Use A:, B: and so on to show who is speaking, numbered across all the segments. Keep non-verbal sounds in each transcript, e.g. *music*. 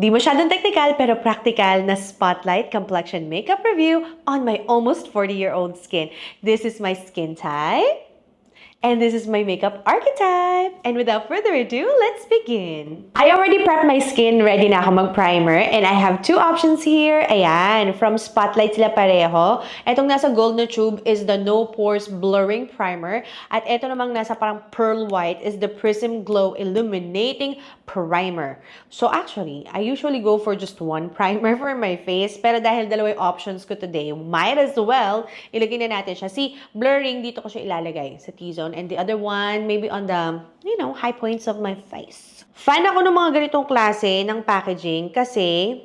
A: Di masyadong technical pero practical na spotlight complexion makeup review on my almost 40-year-old skin. This is my skin type. And this is my makeup archetype. And without further ado, let's begin. I already prepped my skin. Ready na ako mag-primer. And I have two options here. Ayan, from Spotlight sila pareho. Etong nasa gold na tube is the No Pores Blurring Primer. At eto namang nasa parang pearl white is the Prism Glow Illuminating Primer. So actually, I usually go for just one *laughs* primer for my face. Pero dahil dalawa yung options ko today, might as well, ilagay na natin siya. See, blurring, dito ko siya ilalagay sa T-zone. And the other one, maybe on the, you know, high points of my face. Fan ako ng mga ganitong klase ng packaging kasi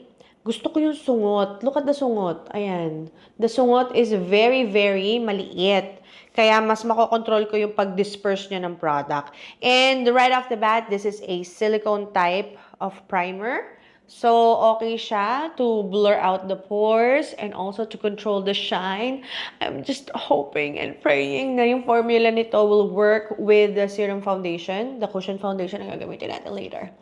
A: gusto ko yung sungot. Look at the sungot. Ayan. The sungot is very, very maliit. Kaya mas makokontrol ko yung pag-disperse niya ng product. And right off the bat, this is a silicone type of primer. So, okay siya to blur out the pores and also to control the shine. I'm just hoping and praying na yung formula nito will work with the serum foundation, the cushion foundation na gagamitin natin later.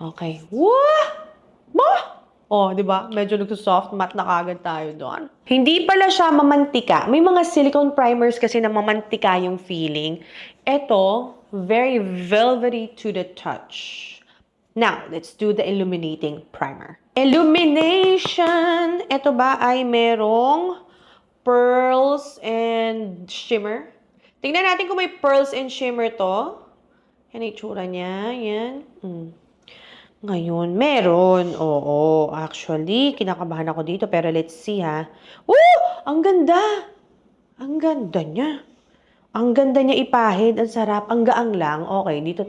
A: Okay. Wah! Ma! Oh, di ba? Medyo nagsusoft matte na kagad tayo doon. Hindi pala siya mamantika. May mga silicone primers kasi na mamantika yung feeling. Ito, very velvety to the touch. Now, let's do the illuminating primer. Illumination! Ito ba ay merong pearls and shimmer? Tingnan natin kung may pearls and shimmer to. Yan ang itsura niya. Yan. Mm. Ngayon, meron. Oo, actually, kinakabahan ako dito. Pero let's see ha. Oh! Ang ganda! Ang ganda niya. Ang ganda niya ipahid. Ang sarap. Ang gaang lang. Okay, dito.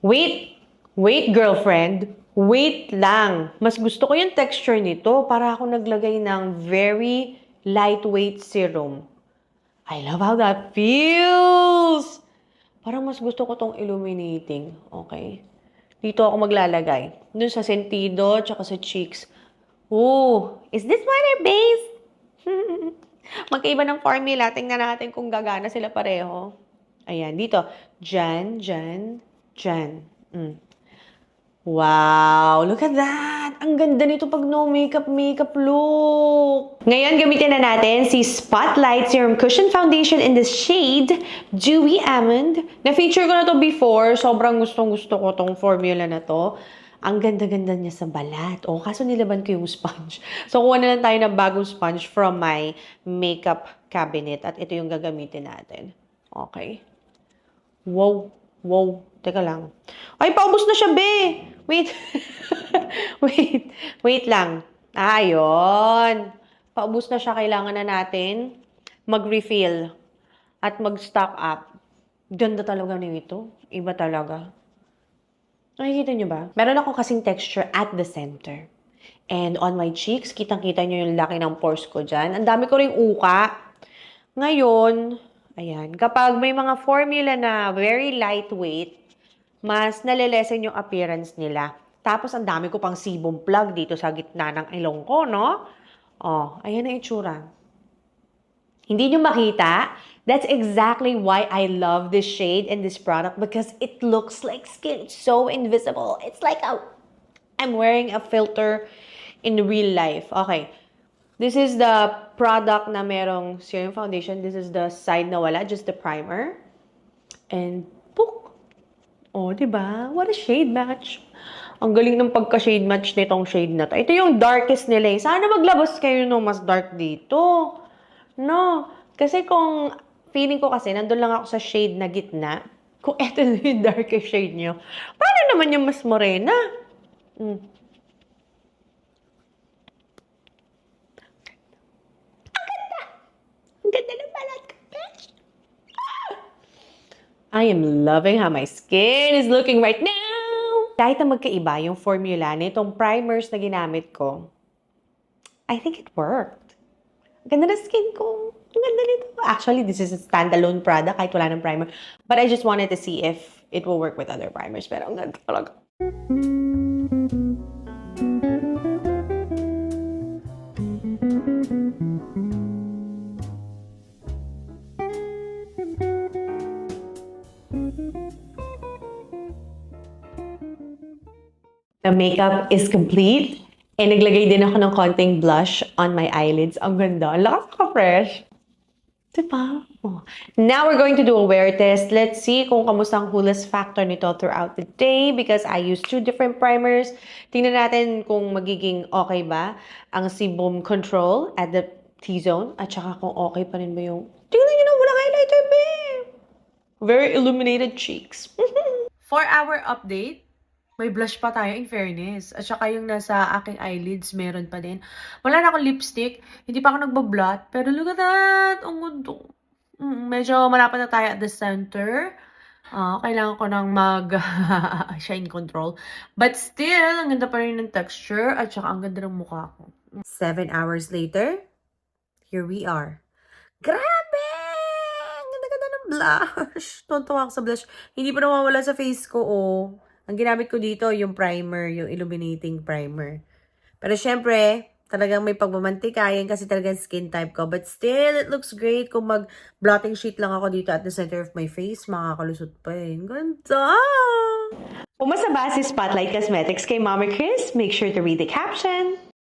A: Wait! Wait, girlfriend. Wait lang. Mas gusto ko yung texture nito para ako naglagay ng very lightweight serum. I love how that feels! Parang mas gusto ko tong illuminating. Okay? Dito ako maglalagay. Dun sa sentido, tsaka sa cheeks. Ooh, is this water-based? *laughs* Magkaiba ng formula. Tingnan natin kung gagana sila pareho. Ayan, dito. Jan, Jan, Jan. Mm. Wow! Look at that! Ang ganda nito pag no makeup, makeup look! Ngayon, gamitin na natin si Spotlight Serum Cushion Foundation in the shade Dewy Almond. Na-feature ko na to before. Sobrang gustong gusto ko tong formula na to. Ang ganda-ganda niya sa balat. O, kaso nilaban ko yung sponge. *laughs* So, kuha na lang tayo ng bagong sponge from my makeup cabinet. At ito yung gagamitin natin. Okay. Wow. Wow. Teka lang. Ay, paubos na siya, be! Wait. *laughs* wait. Wait lang. Ayun. Paubos na siya. Kailangan na natin mag-refill at mag-stock up. Ganda talaga nito. Iba talaga. Nakikita niyo ba? Meron ako kasing texture at the center. And on my cheeks, kitang-kita niyo yung laki ng pores ko dyan. Ang dami ko ring uka. Ngayon, ayan, kapag may mga formula na very lightweight, mas nalilesen yung appearance nila. Tapos, ang dami ko pang sebum plug dito sa gitna ng ilong ko, no? Oh, ayan ang itsura. Hindi nyo makita? That's exactly why I love this shade and this product because it looks like skin. So invisible. It's like a, I'm wearing a filter in real life. Okay. This is the product na merong serum foundation. This is the side na wala, just the primer. And. Oh, di ba? What a shade match. Ang galing ng pagka-shade match nitong shade na to. Ito yung darkest nila eh. Sana maglabas kayo ng mas dark dito. No. Kasi kung feeling ko kasi, nandun lang ako sa shade na gitna. Kung eto na yung darkest shade nyo, paano naman yung mas morena? Mm. Ang ganda! Ang ganda ng balat ko, bitch! I am loving how my skin is looking right now. Kahit na magkaiba yung formula nitong primers na ginamit ko, I think it worked. Ang Ganda na skin ko. Ang ganda nito. Actually, this is a standalone product kahit wala ng primer. But I just wanted to see if it will work with other primers. Pero ang ganda talaga. The makeup is complete. And naglagay din ako ng konting blush on my eyelids. Ang ganda. Ang lakas ka-fresh. Diba? Oh. Now we're going to do a wear test. Let's see kung kamusta ang coolest factor nito throughout the day because I used two different primers. Tingnan natin kung magiging okay ba ang sebum control at the T-zone at saka kung okay pa rin ba yung tingnan nyo na walang highlighter, babe! Very illuminated cheeks. *laughs* For our update, may blush pa tayo in fairness. At saka yung nasa aking eyelids, meron pa din. Wala na akong lipstick. Hindi pa ako nagbablot. Pero look at that! Ang gundo. Mm, medyo malapit na tayo at the center. Ah, kailangan ko ng mag *laughs* shine control. But still, ang ganda pa rin ng texture at saka ang ganda ng mukha ko. Seven hours later, here we are. Grabe! Blush. *laughs* Tontuwa ako sa blush. Hindi pa nawawala sa face ko, oh. Ang ginamit ko dito, yung primer, yung illuminating primer. Pero syempre, talagang may pagmamantika yan kasi talagang skin type ko. But still, it looks great. Kung mag-blotting sheet lang ako dito at the center of my face, makakalusot pa eh. Ganda! Umasa ba si Spotlight Cosmetics kay Mama Chris? Make sure to read the caption.